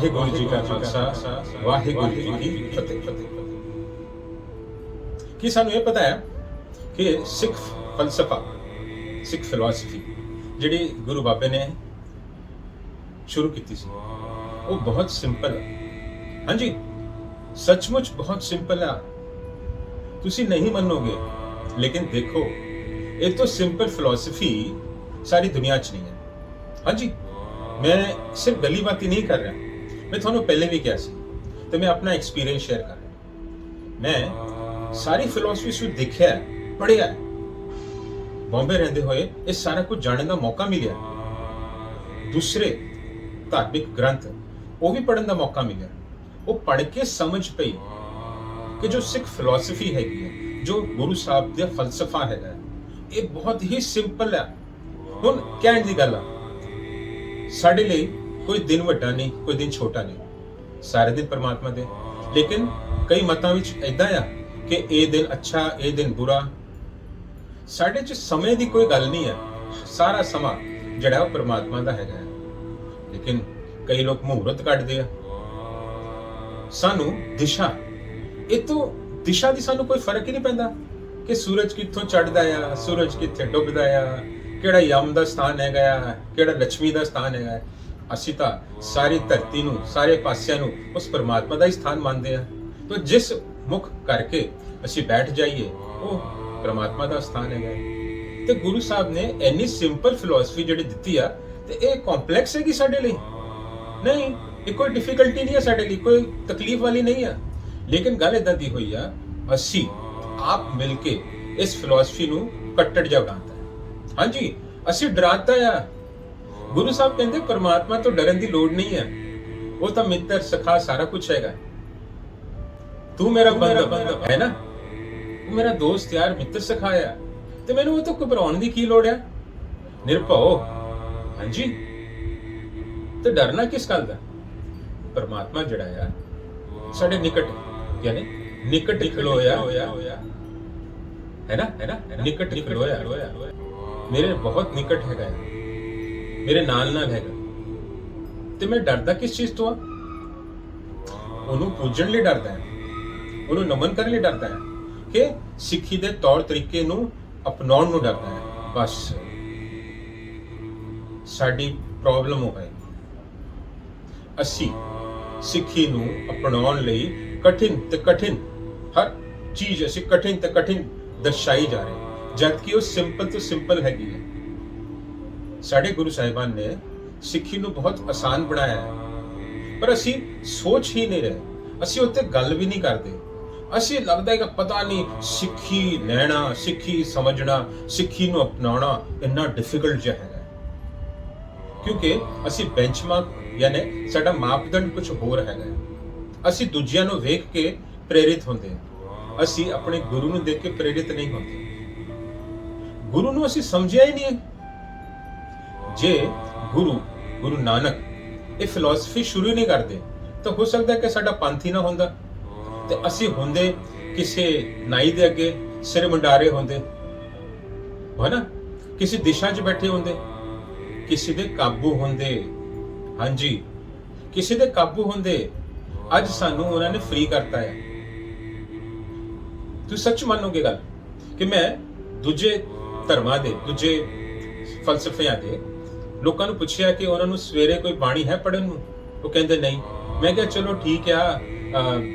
ਵਾਹਿਗੁਰੂ ਜੀ ਕਾ ਖਾਲਸਾ, ਵਾਹਿਗੁਰੂ ਜੀ ਕੀ ਫਤਿਹ। ਕੀ ਸਾਨੂੰ ਇਹ ਪਤਾ ਹੈ ਕਿ ਸਿੱਖ ਫਲਸਫਾ, ਸਿੱਖ ਫਿਲਾਸਫੀ ਜਿਹੜੀ ਗੁਰੂ ਬਾਬੇ ਨੇ ਸ਼ੁਰੂ ਕੀਤੀ ਸੀ, ਉਹ ਬਹੁਤ ਸਿੰਪਲ ਹੈ। ਹਾਂਜੀ, ਸੱਚਮੁੱਚ ਬਹੁਤ ਸਿੰਪਲ ਆ। ਤੁਸੀਂ ਨਹੀਂ ਮੰਨੋਗੇ, ਲੇਕਿਨ ਦੇਖੋ, ਇਹ ਤੋਂ ਸਿੰਪਲ ਫਿਲਾਸਫੀ ਸਾਰੀ ਦੁਨੀਆ 'ਚ ਨਹੀਂ ਹੈ। ਹਾਂਜੀ, ਮੈਂ ਸਿਰਫ ਗੱਲੀ ਬਾਤੀ ਨਹੀਂ ਕਰ ਰਿਹਾ। ਮੈਂ ਤੁਹਾਨੂੰ ਪਹਿਲੇ ਵੀ ਕਿਹਾ ਸੀ ਤੇ ਮੈਂ ਆਪਣਾ ਐਕਸਪੀਰੀਅੰਸ ਸ਼ੇਅਰ ਕਰ ਰਿਹਾ। ਮੈਂ ਸਾਰੀ ਫਿਲਾਸਫੀ ਨੂੰ ਦੇਖਿਆ ਪੜਿਆ ਬੰਬੇ ਰਹਿੰਦੇ ਹੋਏ ਇਹ ਸਾਰਾ ਕੁਝ ਜਾਣਨ ਦਾ ਮੌਕਾ ਮਿਲਿਆ। ਦੂਸਰੇ ਧਾਰਮਿਕ ਗ੍ਰੰਥ, ਉਹ ਵੀ ਪੜਨ ਦਾ ਮੌਕਾ ਮਿਲਿਆ। ਉਹ ਪੜ੍ਹ ਕੇ ਸਮਝ ਪਈ ਕਿ ਜੋ ਸਿੱਖ ਫਿਲਾਸਫੀ ਹੈਗੀ ਹੈ, ਜੋ ਗੁਰੂ ਸਾਹਿਬ ਦਾ ਫਲਸਫਾ ਹੈਗਾ, ਇਹ ਬਹੁਤ ਹੀ ਸਿੰਪਲ ਹੈ। ਹੁਣ ਕਹਿਣ ਦੀ ਗੱਲ ਆ, ਸਾਡੇ ਲਈ ਕੋਈ ਦਿਨ ਵੱਡਾ ਨਹੀਂ, ਕੋਈ ਦਿਨ ਛੋਟਾ ਨਹੀਂ। ਸਾਰੇ ਦਿਨ ਪਰਮਾਤਮਾ ਦੇ। ਲੇਕਿਨ ਕਈ ਮਤਾਂ ਵਿੱਚ ਐਦਾਂ ਆ ਕਿ ਇਹ ਦਿਨ ਅੱਛਾ, ਇਹ ਦਿਨ ਬੁਰਾ। ਸਾਡੇ 'ਚ ਸਮੇਂ ਦੀ ਕੋਈ ਗੱਲ ਨਹੀਂ ਹੈ ਸਾਰਾ ਸਮਾਂ ਜਿਹੜਾ ਉਹ ਪਰਮਾਤਮਾ ਦਾ ਹੈਗਾ ਲੇਕਿਨ ਕਈ ਲੋਕ ਮਹੂਰਤ ਕੱਢਦੇ ਆ। ਸਾਨੂੰ ਦਿਸ਼ਾ। ਇਹ ਤੋਂ ਦਿਸ਼ਾ ਦੀ ਸਾਨੂੰ ਕੋਈ ਫ਼ਰਕ ਹੀ ਨਹੀਂ ਪੈਂਦਾ ਕਿ ਸੂਰਜ ਕਿੱਥੋਂ ਚੜ੍ਹਦਾ ਆ, ਸੂਰਜ ਕਿੱਥੇ ਡੁੱਬਦਾ ਆ, ਕਿਹੜਾ ਯਮ ਦਾ ਸਥਾਨ ਹੈਗਾ ਆ, ਕਿਹੜਾ ਲక్ష్ਮੀ ਦਾ ਸਥਾਨ ਹੈਗਾ ਹੈ। ਅਸੀਂ ਤਾਂ ਸਾਰੀ ਧਰਤੀ ਨੂੰ, ਸਾਰੇ ਪਾਸਿਆਂ ਨੂੰ ਉਸ ਪਰਮਾਤਮਾ ਦਾ ਹੀ ਸਥਾਨ ਮੰਨਦੇ ਆ ਤਾਂ ਜਿਸ ਮੁਖ ਕਰਕੇ ਅਸੀਂ ਬੈਠ ਜਾਈਏ, ਉਹ ਪਰਮਾਤਮਾ ਦਾ ਸਥਾਨ ਹੈਗਾ। ਹੈ। ਤੇ ਗੁਰੂ ਸਾਹਿਬ ਨੇ ਇੰਨੀ ਸਿੰਪਲ ਫਿਲਾਸਫੀ ਜਿਹੜੀ ਦਿੱਤੀ ਆ, ਤੇ ਇਹ ਕੰਪਲੈਕਸ ਹੈਗੀ ਸਾਡੇ ਲਈ। ਨਹੀਂ, ਇਹ ਕੋਈ ਡਿਫਿਕਲਟੀ ਨਹੀਂ ਹੈ ਸਾਡੇ ਲਈ, ਕੋਈ ਤਕਲੀਫ ਵਾਲੀ ਨਹੀਂ ਆ। ਲੇਕਿਨ ਗੱਲ ਇਦਾਂ ਦੀ ਹੋਈ ਆ, ਅਸੀਂ ਆਪ ਮਿਲ ਕੇ ਇਸ ਫਿਲਾਸਫੀ ਨੂੰ ਕੱਟੜ ਜਾ ਬਣਾਤਾ। ਹਾਂਜੀ, ਅਸੀਂ ਡਰਾਤਾ ਆ। ਗੁਰੂ ਸਾਹਿਬ ਕਹਿੰਦੇ ਪਰਮਾਤਮਾ ਤੋਂ ਡਰਨ ਦੀ ਲੋੜ ਨਹੀਂ ਹੈ। ਉਹ ਤਾਂ ਮਿੱਤਰ ਸਖਾ ਸਾਰਾ ਕੁਝ ਹੈਗਾ। ਤੂੰ ਮੇਰਾ ਬੰਦਾ ਹੈ ਨਾ? ਉਹ ਮੇਰਾ ਦੋਸਤ ਯਾਰ ਮਿੱਤਰ ਸਖਾਇਆ। ਤੇ ਮੈਨੂੰ ਉਹ ਤੋਂ ਘਬਰਾਉਣ ਦੀ ਕੀ ਲੋੜ ਹੈ? ਨਿਰਭਉ। ਹਾਂਜੀ? ਤੇ ਡਰਨਾ ਕਿਸ ਗੱਲ ਦਾ? ਪਰਮਾਤਮਾ ਜਿਹੜਾ ਆ ਸਾਡੇ ਨਿਕਟ ਯਾਨੀ ਨਿਕਟ ਖਲੋਇਆ। ਹੋਇਆ ਹੈ ਨਾ? ਹੈ ਨਾ? ਨਿਕਟ ਖਲੋਇਆ। ਮੇਰੇ ਬਹੁਤ ਨਿਕਟ ਹੈਗਾ ਹੈ। ਮੇਰੇ ਨਾਲ ਨਾਲ ਹੈਗਾ ਤੇ ਮੈਂ ਡਰਦਾ ਕਿਸ ਚੀਜ਼ ਤੋਂ ਆ? ਉਹਨੂੰ ਪੂਜਣ ਲਈ ਡਰਦਾ ਹੈ। ਉਹਨੂੰ ਨਮਨ ਕਰਨ ਲਈ ਡਰਦਾ ਹੈ ਕਿ ਸਿੱਖੀ ਦੇ ਤੌਰ ਤਰੀਕੇ ਨੂੰ ਅਪਣਾਉਣ ਨੂੰ ਡਰਦਾ ਹੈ। ਬਸ। ਸਾਡੀ ਪ੍ਰੋਬਲਮ ਹੋ ਗਈ। ਅਸੀਂ ਸਿੱਖੀ ਨੂੰ ਅਪਣਾਉਣ ਲਈ ਕਠਿਨ ਤੇ ਕਠਿਨ ਹਰ ਚੀਜ਼ ਅਸੀਂ ਕਠਿਨ ਤੇ ਕਠਿਨ ਦਰਸਾਈ ਜਾ ਰਹੇ ਹਾਂ, ਜਦ ਕਿ ਉਹ ਸਿੰਪਲ ਤੋਂ ਸਿੰਪਲ ਹੈਗੀ ਹੈ। ਸਾਡੇ ਗੁਰੂ ਸਾਹਿਬਾਨ ਨੇ ਸਿੱਖੀ ਨੂੰ ਬਹੁਤ ਆਸਾਨ ਬਣਾਇਆ ਹੈ। ਪਰ ਅਸੀਂ ਸੋਚ ਹੀ ਨਹੀਂ ਰਹੇ। ਅਸੀਂ ਉੱਤੇ ਗੱਲ ਵੀ ਨਹੀਂ ਕਰਦੇ। ਅਸੀਂ ਲੱਗਦਾ ਹੈ ਕਿ ਪਤਾ ਨਹੀਂ ਸਿੱਖੀ ਲੈਣਾ, ਸਿੱਖੀ ਸਮਝਣਾ, ਸਿੱਖੀ ਨੂੰ ਅਪਣਾਉਣਾ ਇੰਨਾ ਡਿਫਿਕਲਟ ਜਿਹਾ ਹੈਗਾ ਕਿਉਂਕਿ ਅਸੀਂ ਬੈਂਚਮਾਰਕ ਯਾਨੀ ਸਾਡਾ ਮਾਪਦੰਡ ਕੁਝ ਹੋਰ ਹੈਗਾ ਅਸੀਂ ਦੂਜਿਆਂ ਨੂੰ ਵੇਖ ਕੇ ਪ੍ਰੇਰਿਤ ਹੁੰਦੇ ਹਾਂ। ਅਸੀਂ ਆਪਣੇ ਗੁਰੂ ਨੂੰ ਦੇਖ ਕੇ ਪ੍ਰੇਰਿਤ ਨਹੀਂ ਹੁੰਦੇ। ਗੁਰੂ ਨੂੰ ਅਸੀਂ ਸਮਝਿਆ ਹੀ ਨਹੀਂ ਜੇ ਗੁਰੂ ਗੁਰੂ ਨਾਨਕ ਇਹ ਫਿਲਾਸਫੀ ਸ਼ੁਰੂ ਨਹੀਂ ਕਰਦੇ, ਤਾਂ ਹੋ ਸਕਦਾ ਕਿ ਸਾਡਾ ਪੰਥ ਹੀ ਨਾ ਹੁੰਦਾ। ਤੇ ਅਸੀਂ ਹੁੰਦੇ ਕਿਸੇ ਨਾਈ ਦੇ ਅੱਗੇ, ਸਿਰ ਮੁੰਡਾਰੇ ਹੁੰਦੇ। ਹੋ ਕਿਸੇ ਦਿਸ਼ਾ 'ਚ ਬੈਠੇ ਹੁੰਦੇ। ਕਿਸੇ ਦੇ ਕਾਬੂ ਹੁੰਦੇ। ਹਾਂਜੀ। ਕਿਸੇ ਦੇ ਕਾਬੂ ਹੁੰਦੇ। ਅੱਜ ਸਾਨੂੰ ਉਹਨਾਂ ਨੇ ਫ੍ਰੀ ਕਰਤਾ ਹੈ ਤੁਸੀਂ ਸੱਚ ਮੰਨੋਗੇ ਗੱਲ? ਕਿ ਮੈਂ ਦੂਜੇ ਧਰਮਾਂ ਦੇ, ਦੂਜੇ ਫਲਸਫਿਆਂ ਦੇ ਲੋਕਾਂ ਨੂੰ ਪੁੱਛਿਆ ਕਿ ਉਹਨਾਂ ਨੂੰ ਸਵੇਰੇ ਕੋਈ ਬਾਣੀ ਹੈ ਪੜਨ ਨੂੰ? ਉਹ ਕਹਿੰਦੇ ਨਹੀਂ। ਮੈਂ ਕਿਹਾ, ਚਲੋ ਠੀਕ ਆ।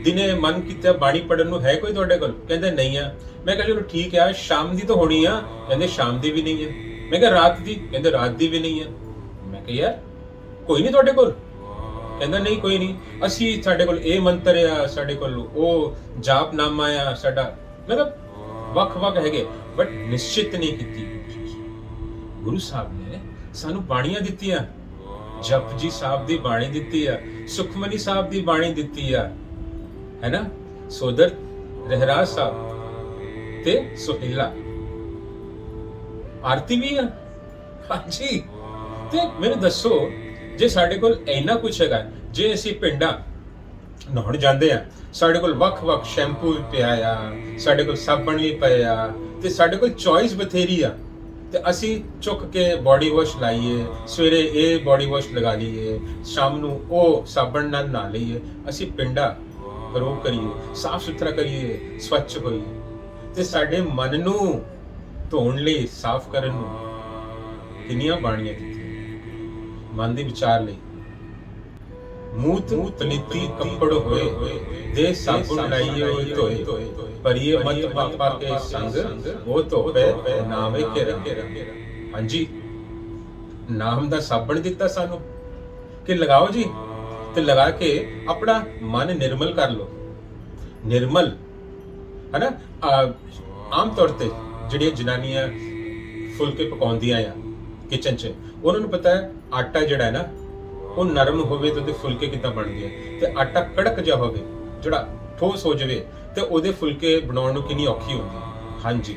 ਦਿਨੇ ਮਨ ਕੀਤਾ ਬਾਣੀ ਪੜਨ ਨੂੰ ਹੈ ਕੋਈ ਤੁਹਾਡੇ ਕੋਲ? ਕਹਿੰਦੇ, ਨਹੀਂ ਆ। ਮੈਂ ਕਿਹਾ, ਚਲੋ ਠੀਕ ਆ। ਸ਼ਾਮ ਦੀ ਤਾਂ ਹੋਣੀ ਆ। ਕਹਿੰਦੇ, ਸ਼ਾਮ ਦੀ ਵੀ ਨਹੀਂ ਆ। ਮੈਂ ਕਿਹਾ, ਰਾਤ ਦੀ? ਕਹਿੰਦੇ, ਰਾਤ ਦੀ ਵੀ ਨਹੀਂ ਆ। ਮੈਂ ਕਿਹਾ, ਯਾਰ, ਕੋਈ ਨਹੀਂ ਤੁਹਾਡੇ ਕੋਲ? ਕਹਿੰਦਾ, ਨਹੀਂ, ਕੋਈ ਨਹੀਂ। ਅਸੀਂ ਸਾਡੇ ਕੋਲ ਇਹ ਮੰਤਰ ਆ, ਸਾਡੇ ਕੋਲ ਉਹ ਜਾਪ ਨਾਮਾ ਆ, ਸਾਡਾ ਮਤਲਬ ਵੱਖ-ਵੱਖ ਹੈਗੇ ਬਟ ਨਿਸ਼ਚਿਤ ਨਹੀਂ ਕੀਤੀ। ਗੁਰੂ ਸਾਹਿਬ ਨੇ ਸਾਨੂੰ ਬਾਣੀਆਂ ਦਿੱਤੀਆਂ ਜਪਜੀ ਸਾਹਿਬ ਦੀ ਬਾਣੀ ਦਿੱਤੀ ਆ, ਸੁਖਮਨੀ ਸਾਹਿਬ ਦੀ ਬਾਣੀ ਦਿੱਤੀ ਆ। ਹੈ ਨਾ? ਸੋਦਰ ਰਹਿਰਾਜ ਸਾਹਿਬ ਤੇ ਸੁਹਿਲਾ। ਆਰਤੀ ਵੀ ਆ। ਹਾਂਜੀ। ਤੇ ਮੈਨੂੰ ਦੱਸੋ, ਜੇ ਸਾਡੇ ਕੋਲ ਇੰਨਾ ਕੁਝ ਹੈਗਾ, ਜੇ ਅਸੀਂ ਪਿੰਡਾਂ ਨਹਾਉਣ ਜਾਂਦੇ ਆ, ਸਾਡੇ ਕੋਲ ਵੱਖ-ਵੱਖ ਸ਼ੈਂਪੂ ਵੀ ਪਿਆ ਆ, ਸਾਡੇ ਕੋਲ ਸਾਬਣ ਵੀ ਪਏ ਆ, ਤੇ ਸਾਡੇ ਕੋਲ ਚੋਇਸ ਬਥੇਰੀ ਆ ਤੇ ਅਸੀਂ ਚੁੱਕ ਕੇ ਬਾਡੀ ਵਾਸ਼ ਲਾਈਏ, ਸਵੇਰੇ ਇਹ ਬਾਡੀ ਵਾਸ਼ ਲਗਾ ਲਈਏ, ਸ਼ਾਮ ਨੂੰ ਉਹ ਸਾਬਣ ਨਾਲ ਨਹਾ ਲਈਏ, ਅਸੀਂ ਪਿੰਡਾ ਰੋ ਕਰੀਏ, ਸਾਫ਼ ਸੁਥਰਾ ਕਰੀਏ, ਸਵੱਛ ਹੋਈਏ। ਤੇ ਸਾਡੇ ਮਨ ਨੂੰ ਧੋਣ ਲਈ, ਸਾਫ਼ ਕਰਨ ਨੂੰ ਕਿੰਨੀਆਂ ਬਾਣੀਆਂ ਕੀਤੀਆਂ। ਮਨ ਦੇ ਵਿਚਾਰ ਲਈ। ਮੂਤ ਤਨੀਤੀ ਕੰਪੜ ਹੋਏ, ਦੇ ਸਾਬੁਨ ਲਾਈਏ ਹੋਏ ਧੋਏ। ਪਰਿਏ ਮਤ ਪਾਪਾ ਕੇ ਸੰਗ ਉਹ ਧੋਪੇ ਨਾਮੇ ਕੇ ਰੰਗੇ ਹਾਂਜੀ, ਨਾਮ ਦਾ ਸਾਬਣ ਦਿੱਤਾ ਸਾਨੂੰ। ਕਿ ਲਗਾਓ ਜੀ, ਤੇ ਲਗਾ ਕੇ ਆਪਣਾ ਮਨ ਨਿਰਮਲ ਕਰ ਲਓ। ਨਿਰਮਲ, ਹਨਾ? ਆਮ ਤੌਰ ਤੇ ਜਿਹੜੀਆਂ ਜਨਾਨੀਆਂ ਫੁਲਕੇ ਪਕਾਉਂਦੀਆਂ ਆ ਕਿਚਨ 'ਚ, ਉਹਨਾਂ ਨੂੰ ਪਤਾ ਹੈ ਆਟਾ ਜਿਹੜਾ ਹੈ ਨਾ, ਉਹ ਨਰਮ ਹੋਵੇ ਤਾਂ ਉਹਦੇ ਫੁਲਕੇ ਕਿੱਦਾਂ ਬਣਦੇ ਆ। ਤੇ ਆਟਾ ਕੜਕ ਜਿਹਾ ਹੋਵੇ, ਜਿਹੜਾ ਠੋਸ ਹੋ ਜਾਵੇ ਤੇ ਉਹਦੇ ਫੁਲਕੇ ਬਣਾਉਣ ਨੂੰ ਕਿੰਨੀ ਔਖੀ ਹੁੰਦੀ। ਹੈ ਹਾਂਜੀ।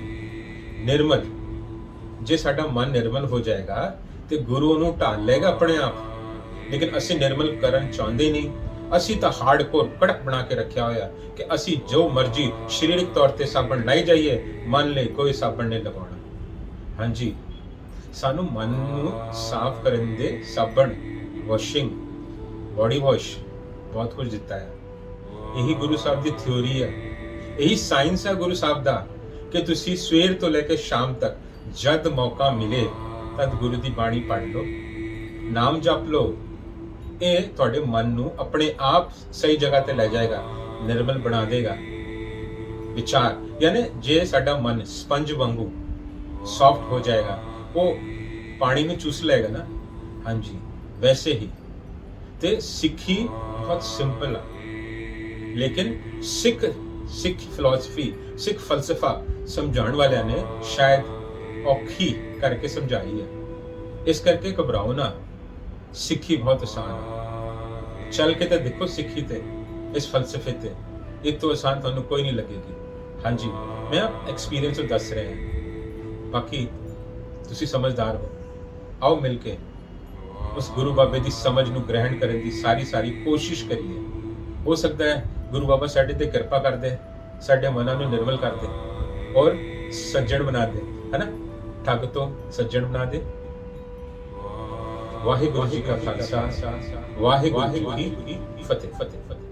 ਨਿਰਮਲ। ਜੇ ਸਾਡਾ ਮਨ ਨਿਰਮਲ ਹੋ ਜਾਏਗਾ ਤੇ ਗੁਰੂ ਉਹਨੂੰ ਢਾਲ ਲਏਗਾ ਆਪਣੇ ਆਪ। ਲੇਕਿਨ ਅਸੀਂ ਨਿਰਮਲ ਕਰਨ ਚਾਹੁੰਦੇ ਨਹੀਂ। ਅਸੀਂ ਤਾਂ ਹਾਰਡਕੋਰ ਕੜਕ ਬਣਾ ਕੇ ਰੱਖਿਆ ਹੋਇਆ ਕਿ ਅਸੀਂ ਜੋ ਮਰਜ਼ੀ ਸਰੀਰਕ ਤੌਰ ਤੇ ਸਾਬਣ ਲਾਈ ਜਾਈਏ, ਮਨ ਲਈ ਕੋਈ ਸਾਬਣ ਨਹੀਂ ਲਗਾਉਣਾ। ਹਾਂਜੀ। ਸਾਨੂੰ ਮਨ ਨੂੰ ਸਾਫ਼ ਕਰਨ ਦੇ ਸਾਬਣ ਵਾਸ਼ਿੰਗ ਬਾਡੀ ਵਾਸ਼ ਬਹੁਤ ਕੁਝ ਦਿੱਤਾ ਹੈ। ਇਹੀ ਗੁਰੂ ਸਾਹਿਬ ਦੀ ਥਿਉਰੀ ਹੈ। ਇਹੀ ਸਾਇੰਸ ਹੈ ਗੁਰੂ ਸਾਹਿਬ ਦਾ ਕਿ ਤੁਸੀਂ ਸਵੇਰ ਤੋਂ ਲੈ ਕੇ ਸ਼ਾਮ ਤੱਕ ਜਦ ਮੌਕਾ ਮਿਲੇ, ਤਦ ਗੁਰੂ ਦੀ ਬਾਣੀ ਪੜ੍ਹ ਲਓ, ਨਾਮ ਜਪ ਲਓ। ਇਹ ਤੁਹਾਡੇ ਮਨ ਨੂੰ ਆਪਣੇ ਆਪ ਸਹੀ ਜਗ੍ਹਾ ਤੇ ਲੈ ਜਾਏਗਾ, ਨਿਰਮਲ ਬਣਾ ਦੇਗਾ। ਵਿਚਾਰ, ਯਾਨੀ ਜੇ ਸਾਡਾ ਮਨ ਸਪੰਜ ਵਾਂਗੂ ਸੌਫਟ ਹੋ ਜਾਏਗਾ, ਉਹ ਪਾਣੀ ਨੂੰ ਚੂਸ ਲਏਗਾ ਨਾ। ਹਾਂਜੀ, ਵੈਸੇ ਹੀ। ਤੇ ਸਿੱਖੀ ਬਹੁਤ ਸਿੰਪਲ ਆ। ਲੇਕਿਨ ਸਿੱਖ ਸਿੱਖ ਫਿਲਾਸਫੀ ਸਿੱਖ ਫਲਸਫਾ ਸਮਝਾਉਣ ਵਾਲਿਆਂ ਨੇ ਸ਼ਾਇਦ ਔਖੀ ਕਰਕੇ ਸਮਝਾਈ ਹੈ ਇਸ ਕਰਕੇ ਘਬਰਾਓ ਨਾ ਸਿੱਖੀ ਬਹੁਤ ਆਸਾਨ ਹੈ ਚੱਲ ਕੇ ਤਾਂ ਦੇਖੋ ਸਿੱਖੀ ਤੇ ਇਸ ਫਲਸਫੇ ਤੇ ਇਹ ਤੋਂ ਆਸਾਨ ਤੁਹਾਨੂੰ ਕੋਈ ਨਹੀਂ ਲੱਗੇਗੀ ਹਾਂਜੀ ਮੈਂ ਐਕਸਪੀਰੀਅੰਸ ਤੋਂ ਦੱਸ ਰਿਹਾ ਹਾਂ ਬਾਕੀ ਤੁਸੀਂ ਸਮਝਦਾਰ ਹੋ ਆਓ ਮਿਲ ਕੇ ਉਸ ਗੁਰੂ ਬਾਬੇ ਦੀ ਸਮਝ ਨੂੰ ਗ੍ਰਹਿਣ ਕਰਨ ਦੀ ਸਾਰੀ ਸਾਰੀ ਕੋਸ਼ਿਸ਼ ਕਰੀਏ ਹੋ ਸਕਦਾ ਹੈ ਗੁਰੂ ਬਾਬਾ ਸਾਡੇ ਤੇ ਕਿਰਪਾ ਕਰਦੇ, ਸਾਡੇ ਮਨਾਂ ਨੂੰ ਨਿਰਮਲ ਕਰਦੇ ਔਰ ਸੱਜਣ ਬਣਾ ਦੇ, ਹੈਨਾ? ਠੱਗ ਤੋਂ ਸੱਜਣ ਬਣਾ ਦੇ। ਵਾਹਿਗੁਰੂ ਜੀ ਕਾ ਖਾਲਸਾ, ਵਾਹਿਗੁਰੂ ਜੀ ਕੀ ਫਤਿਹ ਫਤਿਹ ਫਤਿਹ।